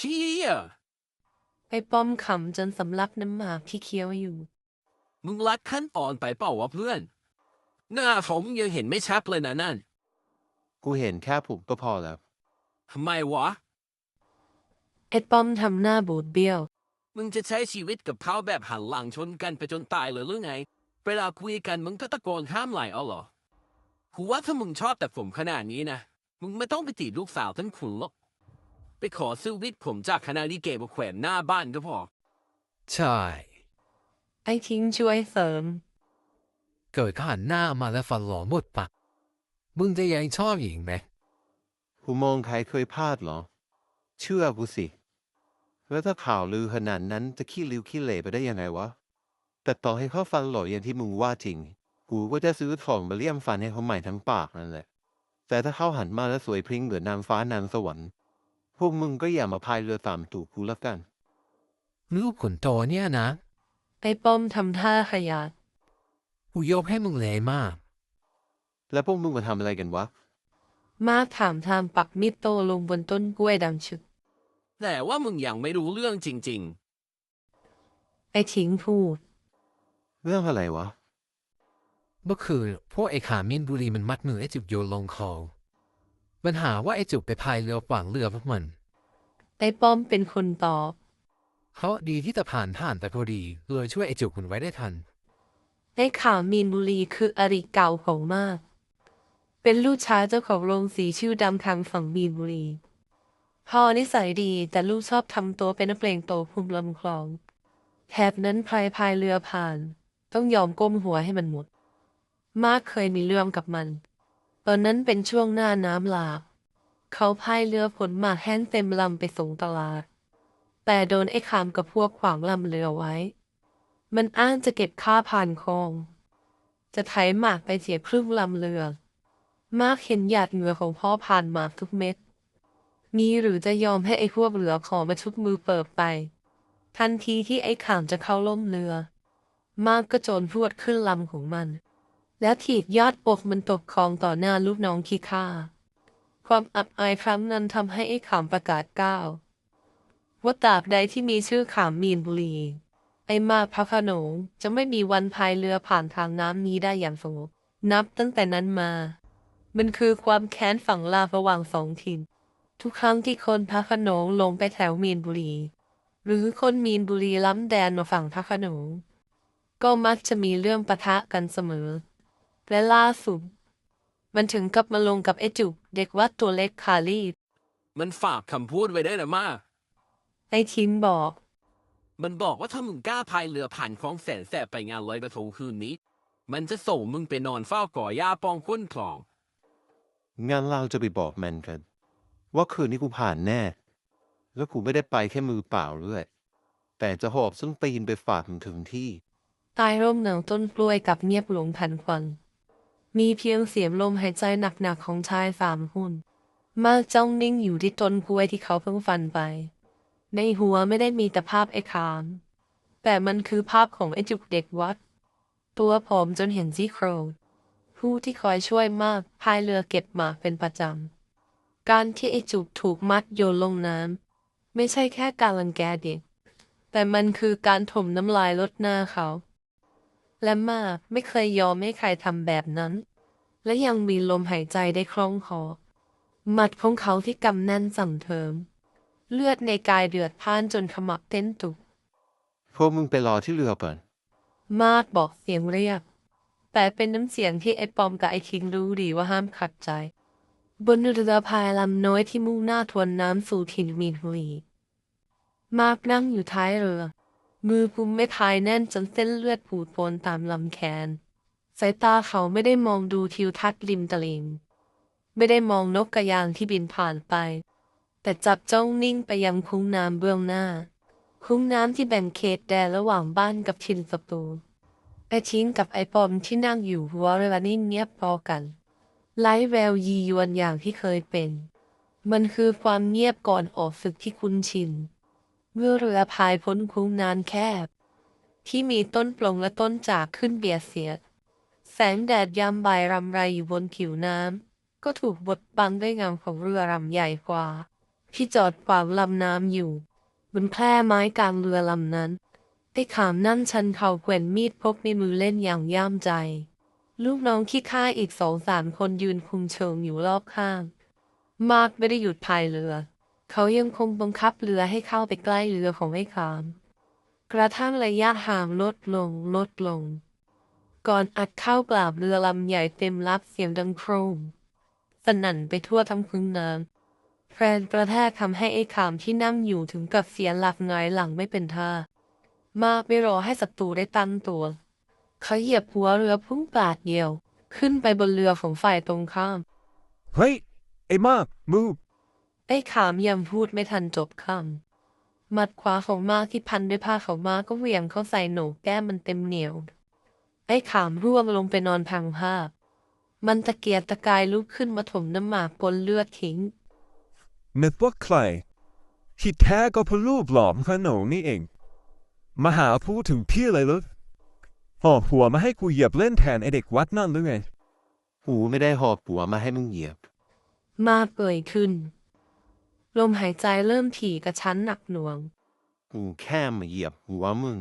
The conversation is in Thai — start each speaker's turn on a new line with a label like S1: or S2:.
S1: เชี่ย
S2: ไอ้ป้อมขำจนสำลักน้ำหมากที่เคี้ยวอยู่
S1: มึงรัดขั้นตอนไปเปล่าวะเพื่อน หน้าผมยังเห็นไม่ชัดเลยนะนั่น
S3: กูเห็นแค่ผมก็พอแล้ว
S1: ทำไมวะ
S2: ไอ้ป้อมทำหน้าบูดเบี้ยว
S1: มึงจะใช้ชีวิตกับเขาแบบหันหลังชนกันไปจนตายเลยหรือไง เวลาคุยกันมึงก็ตะโกนห้ามไหลเอาเหรอกูว่าถ้ามึงชอบแต่ผมขนาดนี้นะ มึงไม่ต้องไปตีลูกสาวท่านขุนหรอก ไปขอซื้อวิทย์ผมจากคณะลิเกมาแขวนหน้าบ้านก็พอ
S4: ใช่
S2: ไอ้ทิ้งช่วยเสริม
S4: เกิดเขาหันหน้ามาแล้วฟันหลอหมดปากมึงจะยังชอบอีกไหม
S3: กูมองใครเคยพลาดเหรอ เชื่อกูสิ แล้วถ้าข่าวลือขนาดนั้นจะขี้ริ้วขี้เหร่ไปได้ยังไงวะ แต่ต่อให้เขาฟันหล่ออย่างที่มึงว่าจริง กูก็จะซื้อของมาเลี่ยมฟันให้เขาใหม่ทั้งปากนั่นแหละ แต่ถ้าเขาหันมาแล้วสวยพริ้งเหมือนนางฟ้านางสวรรค์ พวกมึงก็อย่ามาพายเรือตามตูดกูแล้วกัน
S4: ลูกขนโตเนี่ยนะ
S2: ไอ้ป้อมทำท่าขยาด
S4: กูยกให้มึงเลยมาก
S3: แล้วพวกมึงมาทำอะไรกันวะ
S2: มาถามทางปักมิดโตลงบนต้นกล้วยดำฉึก
S1: แต่ว่ามึงยังไม่รู้เรื่องจริง
S2: ไอ้ทิ้งพูด
S3: เรื่องอะไรวะ
S4: เมื่อคืนพวกไอ้ขามินบุรีมันมัดมือไอ้จุกโยนลงคลองมันหาว่าไอ้จุกไปพายเรือขวางเรือพวกมัน
S2: ไอ้ป้อมเป็นคนตอบ
S4: เขาดีที่ตะผ่านผ่านแต่พอดีเลยช่วยไอ้จุกมันไว้ได้ทัน
S2: ไอ้ข่าวมีนบุรีคืออริเก่าของมาก เป็นลูกชายเจ้าของโรงสีชื่อดำทางฝั่งมีนบุรี พ่อนิสัยดีแต่ลูกชอบทำตัวเป็นนักเพลงโตภูมิลำคลองแถบนั้นใครพายเรือผ่าน ต้องยอมก้มหัวให้มันหมด มากเคยมีเรื่องกับมัน ตอนนั้นเป็นช่วงหน้าน้ำหลาก เขาพายเรือผลหมากแห้งเต็มลำไปส่งตลาด แต่โดนไอ้ขามกับพวกขวางลำเรือไว้ มันอ้างจะเก็บค่าผ่านคลอง จะไถหมากไปเสียครึ่งลำเรือ มากเห็นหยาดเหงื่อของพ่อผ่านหมากทุกเม็ด มีหรือจะยอมให้ไอ้พวกเหลือขอมาชุบมือเปิดไป ทันทีที่ไอ้ขามจะเข้าล่มเรือ มากก็โจรพรวดขึ้นลำของมัน แล้วถีบยอดปกมันตกคลองต่อหน้าลูกน้องขี้ข้า ความอับอายครั้งนั้นทำให้ไอ้ขามประกาศก้าวว่าตราบใดที่มีชื่อขามมีนบุรี ไอ้มาพระขนงจะไม่มีวันพายเรือผ่านทางน้ำนี้ได้อย่างสงบนับตั้งแต่นั้นมา มันคือความแค้นฝังลาระหว่างสองถิ่น ทุกครั้งที่คนพระขนงลงไปแถวมีนบุรี หรือคนมีนบุรีล้ำแดนมาฝั่งพระขนง ก็มักจะมีเรื่องปะทะกันเสมอ และล่าสุด มันถึงกับมาลงกับไอ้จุกเด็กวัดตัวเล็กคารีด
S1: ๆมันฝากคำพูดไว้ได้นะมา
S2: ไอ้ทิมบอก
S1: มันบอกว่าถ้ามึงกล้าพายเรือผ่านคลองแสนแสบไปงานลอยกระทงคืนนี้ มันจะส่งมึงไปนอนเฝ้าก่อหญ้าป้องก้นคลอง
S3: งั้นเราจะไปบอกแมนกัน ว่าคืนนี้กูผ่านแน่ แล้วกูไม่ได้ไปแค่มือเปล่าด้วย แต่จะหอบส้นตีนไปฝากมึงถึงที่
S2: ใต้ร่มหนาวต้นกล้วยกับเงียบหลงพันควัน มีเพียงเสียงลมหายใจหนักๆของชายสามหุ่นมาจ้องนิ่งอยู่ที่ต้นกล้วยที่เขาเพิ่งฟันไป ในหัวไม่ได้มีแต่ภาพไอ้ขามแต่มันคือภาพของไอ้จุกเด็กวัด ตัวผอมจนเห็นซี่โครงผู้ที่คอยช่วยมากพายเรือเก็บหมากเป็นประจำ การที่ไอ้จุกถูกมัดโยนลงน้ำ ไม่ใช่แค่การรังแกเด็ก แต่มันคือการถมน้ำลายลดหน้าเขา และมากไม่เคยยอมให้ใครทำแบบนั้น และยังมีลมหายใจได้คล่องคอหมัดของเขาที่กำแน่นสั่งเทิม เลือดในกายเดือดพล่านจนขมับเต้นตุก
S3: พวกมึงไปรอที่เรือก่อน
S2: มาดบอกเสียงเรียก แต่เป็นน้ำเสียงที่ไอ้ปอมกับไอ้คิงรู้ดีว่าห้ามขัดใจ บนเรือพายลำน้อยที่มุ่งหน้าทวนน้ำสู่ถิ่นมีนบุรีมาร์กนั่งอยู่ท้ายเรือ มือกุมไม่พายแน่นจนเส้นเลือดปูดโปนตามลำแขน สายตาเขาไม่ได้มองดูทิวทัศน์ริมตลิ่งไม่ได้มองนกกระยางที่บินผ่านไป แต่จับจ้องนิ่งไปยังคุ้งน้ำเบื้องหน้า คุ้งน้ำที่แบ่งเขตแดนระหว่างบ้านกับทินศัตรูไอทิ้งกับไอปอมที่นั่งอยู่หัวเรือนี่เงียบพอกันไร้แววยียวนอย่างที่เคยเป็น มันคือความเงียบก่อนออกศึกที่คุ้นชิน เมื่อเรือพายพ้นคุ้งนานแคบ ที่มีต้นปลงและต้นจากขึ้นเบียดเสียด แสงแดดยามบ่ายรำไรอยู่บนผิวน้ำ ก็ถูกบดบังด้วยเงาของเรือลำใหญ่กว่า ที่จอดขวางลำน้ำอยู่ บนแพร่ไม้กลางเรือลำนั้นไอ้ขามนั่นชันเข่าแกว่งมีดพกในมือเล่นอย่างย่ามใจ ลูกน้องขี้ข้าอีกสองสามคนยืนคุมเชิงอยู่รอบข้าง มาร์กไม่ได้หยุดพายเรือ เขายังคงบังคับเรือให้เข้าไปใกล้เรือของไอ้ขาม กระทั่งระยะห่างลดลงลดลง ก่อนอัดเข้ากลาบเรือลำใหญ่เต็มรับเสียงดังโครม สนั่นไปทั่วทั้งพื้นน้ำแรงกระแทกทำให้ไอ้ขามที่นั่งอยู่ถึงกับเสียหลักหงายหลังไม่เป็นท่า มาไม่รอให้ศัตรูได้ตั้งตัว เขาเหยียบหัวเรือพุ่งปาดเดียว ขึ้นไปบนเรือของฝ่ายตรงข้าม
S5: เฮ้ยไอ้มากมูฟ
S2: ไอ้ขามยังพูดไม่ทันจบคำหมัดขวาของมากที่พันด้วยผ้าเขาวมาก็เหวี่ยงเข้าใส่โหนกแก้มมันเต็มเหนียว ไอ้ขามร่วงลงไปนอนพังภาพ มันตะเกียกตะกายลุกขึ้นมาถมน้ำหมากปนเลือดทิ้ง
S5: นึกว่าใครที่แท้ก็เพราะรูปหลอมขนงนี่เอง มาหาพูดถึงพี่เลยเหรอหอบหัวมาให้กูเหยียบเล่นแทนไอเด็กวัดนั่นหรือไง
S3: หูไม่ได้หอบหัวมาให้มึงเหยียบ
S2: มาเปื่อยขึ้น ลมหายใจเริ่มถี่กระชั้นหนักหน่วง
S3: กูแค่มาเหยียบหัวมึง